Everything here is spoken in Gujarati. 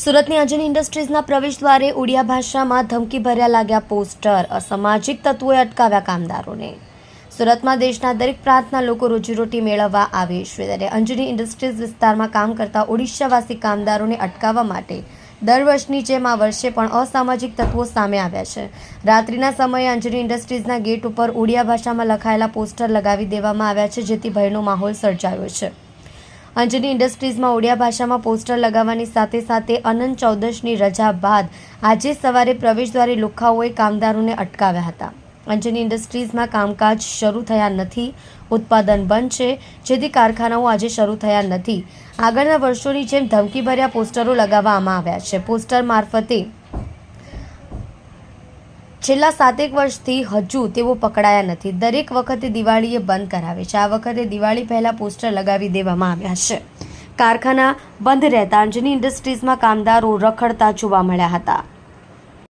સુરતની અંજની ઇન્ડસ્ટ્રીઝના પ્રવેશ દ્વારે ઉડિયા ભાષામાં ધમકી ભર્યા લાગ્યા પોસ્ટર. અસામાજિક તત્વોએ અટકાવ્યા કામદારોને. સુરતમાં દેશના દરેક પ્રાંતના લોકો રોજીરોટી મેળવવા આવે છે. ત્યારે અંજની ઇન્ડસ્ટ્રીઝ વિસ્તારમાં કામ કરતા ઓડિશાવાસી કામદારોને અટકાવવા માટે દર વર્ષની જેમ આ વર્ષે પણ અસામાજિક તત્વો સામે આવ્યા છે. રાત્રિના સમયે અંજની ઇન્ડસ્ટ્રીઝના ગેટ ઉપર ઉડિયા ભાષામાં લખાયેલા પોસ્ટર લગાવી દેવામાં આવ્યા છે, જેથી ભયનો માહોલ સર્જાયો છે. અંજની ઇન્ડસ્ટ્રીઝમાં ઓડિયા ભાષામાં પોસ્ટર લગાવવાની સાથે સાથે અનંત ચૌદશની રજા બાદ આજે સવારે પ્રવેશદ્વારે લુખાઓએ કામદારોને અટકાવ્યા હતા. અંજની ઇન્ડસ્ટ્રીઝમાં કામકાજ શરૂ થયા નથી. ઉત્પાદન બંધ છે, જેથી કારખાનાઓ આજે શરૂ થયા નથી. આગળના વર્ષોની જેમ ધમકીભર્યા પોસ્ટરો લગાવવામાં આવ્યા છે. પોસ્ટર મારફતે છેલ્લા સાતેક વર્ષથી હજુ તેઓ પકડાયા નથી. દરેક વખતે દિવાળીએ બંધ કરાવે છે. આ વખતે દિવાળી પહેલાં પોસ્ટર લગાવી દેવામાં આવ્યા છે. કારખાના બંધ રહેતા અંજની ઇન્ડસ્ટ્રીઝમાં કામદારો રખડતા જોવા મળ્યા હતા.